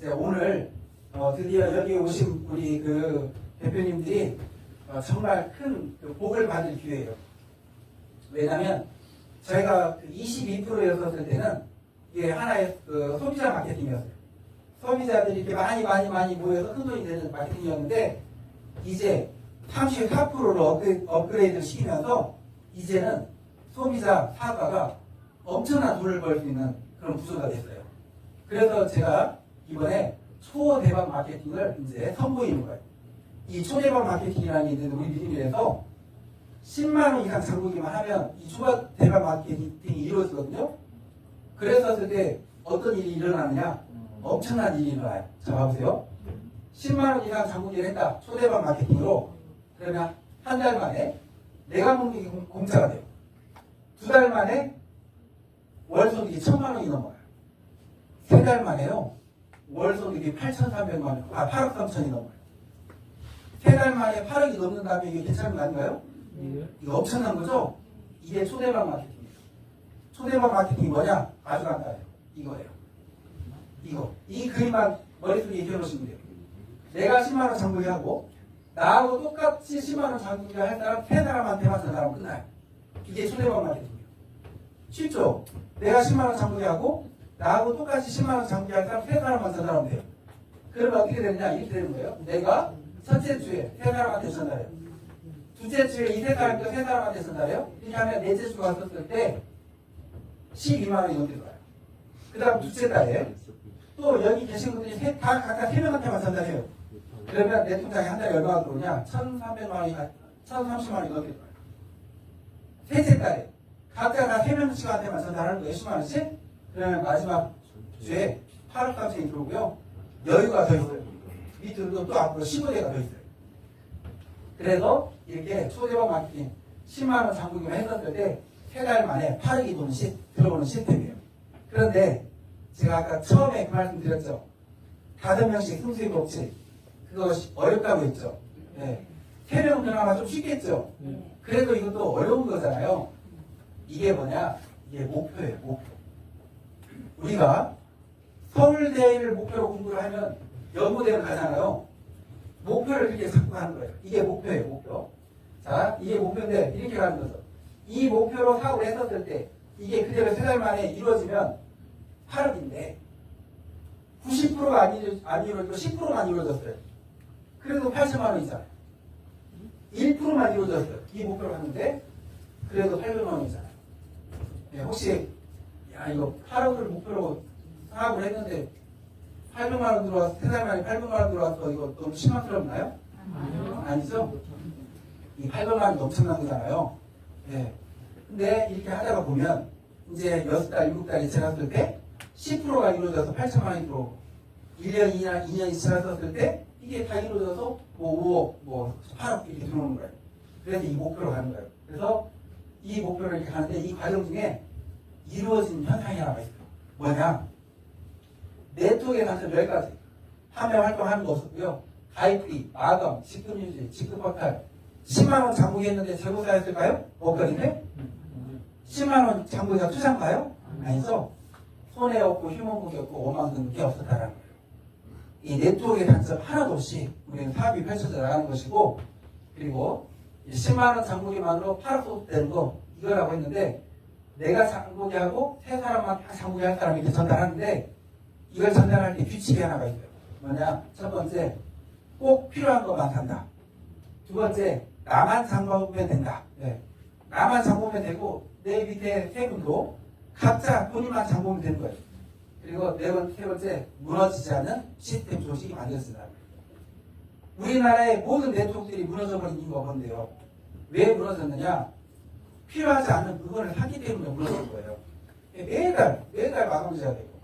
이제 오늘 어, 드디어 여기 오신 우리 그 대표님들이 어, 정말 큰 그 복을 받을 기회예요. 왜냐하면 저희가 그 22%였었을 때는 이게 하나의 그 소비자 마케팅이었어요. 소비자들이 이렇게 많이 많이 많이 모여서 큰 돈이 되는 마케팅이었는데 이제 34%로 업그레이드, 업그레이드를 시키면서 이제는 소비자 사과가 엄청난 돈을 벌 수 있는 그런 구조가 됐어요. 그래서 제가 이번에 초대박 마케팅을 이제 선보이는 거예요. 이 초대박 마케팅이라는 게 우리 미디어에서 10만 원 이상 장보기만 하면 이 초대박 마케팅이 이루어지거든요. 그랬었을 때 어떤 일이 일어나느냐? 엄청난 일이 일어나요. 자, 봐보세요. 10만 원 이상 장보기를 했다. 초대박 마케팅으로. 그러면 한 달 만에 내가 공- 공짜가 돼요. 두 달 만에 월 소득이 천만 원이 넘어요. 세 달 만에요. 월 소득이 8,300만 원, 아, 8억 3천이 넘어요. 세 달 만에 8억이 넘는 다음에 이게 괜찮은 거 아닌가요? 이거 엄청난 거죠? 이게 초대박 마케팅이에요. 초대박 마케팅이 뭐냐? 아주 간단해요. 이거예요. 이거. 이 그림만 머릿속에 익혀놓으시면 돼요. 내가 10만원 장부기 하고, 나하고 똑같이 10만원 장부기 할 사람, 세 사람한테만 전화하면 끝나요. 이게 초대박 마케팅이에요. 쉽죠? 내가 10만원 장부기 하고, 나하고 똑같이 10만원 장부기 할 사람, 세 사람만 전화하면 돼요. 그러면 어떻게 되느냐? 이렇게 되는 거예요. 내가 첫째 주에 세 사람한테 전화해요. 두째 주에 이 세 사람과 세 사람한테 전화해요. 이렇게 하면 넷째 주가 왔었을 때 12만 원이 넘게 들어와요. 그 다음 둘째 달에 또 여기 계신 분들이 세, 다 각각 세 명한테만 전달해요. 그러면 내 통장에 한 달에 얼마가 들어오냐? 1,300만 원이, 1,030만 원이 넘게 들어와요. 셋째 달에 각각 다세 명씩한테만 전달하는 거예요. 10만 원씩. 그러면 마지막 주에 8억 3천이 들어오고요. 여유가 더 있어요. 밑으로도 또 앞으로 15대가 더 있어요. 그래서 이렇게 초대박 마케팅 10만 원 장부기만 했었을 때 세 달 만에 8억이 도는 시, 들어오는 시스템이에요. 그런데 제가 아까 처음에 그 말씀 드렸죠. 다섯 명씩 승수의 법칙 그거 시- 어렵다고 했죠. 네. 세명 그나마 좀 쉽겠죠. 그래도 이것도 어려운 거잖아요. 이게 뭐냐? 이게 목표예요. 목표. 우리가 서울대를 목표로 공부를 하면 연구대를 가잖아요. 목표를 이렇게 잡고 가는 거예요. 이게 목표예요, 목표. 자, 이게 목표인데 이렇게 가는 거죠. 이 목표로 사고를 했었을 때 이게 그대로 세 달 만에 이루어지면 8억인데 90%가 안, 이루, 안 이루어지고 10%만 이루어졌어요. 그래도 80만 원이잖아요. 1%만 이루어졌어요. 이 목표로 하는데 그래도 800만 원이잖아요. 네, 혹시 야 이거 8억을 목표로 사업을 했는데 800만 원 들어와서 세달 만에 800만 원 들어와서 이거 너무 실망스럽나요? 아니죠? 이 800만 원이 엄청난 거잖아요. 예. 근데 이렇게 하다가 보면 이제 6달, 7달이 지났을 때 10%가 이루어져서 8천만 원이 들어오고 1년, 2년, 2년이 지났을 때 이게 다 이루어져서 뭐 5억, 뭐 8억 이렇게 들어오는 거예요. 그래서 이 목표로 가는 거예요. 그래서 이 목표를 이렇게 가는데 이 과정 중에 이루어진 현상이 하나가 있어요. 뭐냐? 네트워크에 가서 열 가지. 판매 활동하는 거 없었고요. 가입비, 마감, 직급 유지, 직급 박탈. 10만원 장부기 했는데 재고사였을까요? 없거든요? 10만원 장부기가 투자인가요? 아니죠? 손해 없고 휴먼국이 없고 5만 원게 없었다는 거예요. 이 네트워크의 단점 하나도 없이 우리는 사업이 펼쳐져 나가는 것이고 그리고 10만원 장부기만으로 8억 소득되는 거 이거라고 했는데 내가 장부기하고 세 사람만 다 장부기 할 사람이 이렇게 전달하는데 이걸 전달할 때 규칙이 하나가 있어요. 뭐냐? 첫 번째, 꼭 필요한 것만 산다. 두 번째, 나만 장보면 된다. 네. 나만 장보면 되고, 내 밑에 세 분도 각자 본인만 장보면 되는 거예요. 그리고 네 번, 세 번째, 무너지지 않는 시스템 조직이 만들어진다. 우리나라의 모든 네트워크들이 무너져버린 이유가 뭔데요? 왜 무너졌느냐? 필요하지 않는 물건을 사기 때문에 무너진 거예요. 매달, 매달 마감해야 되고.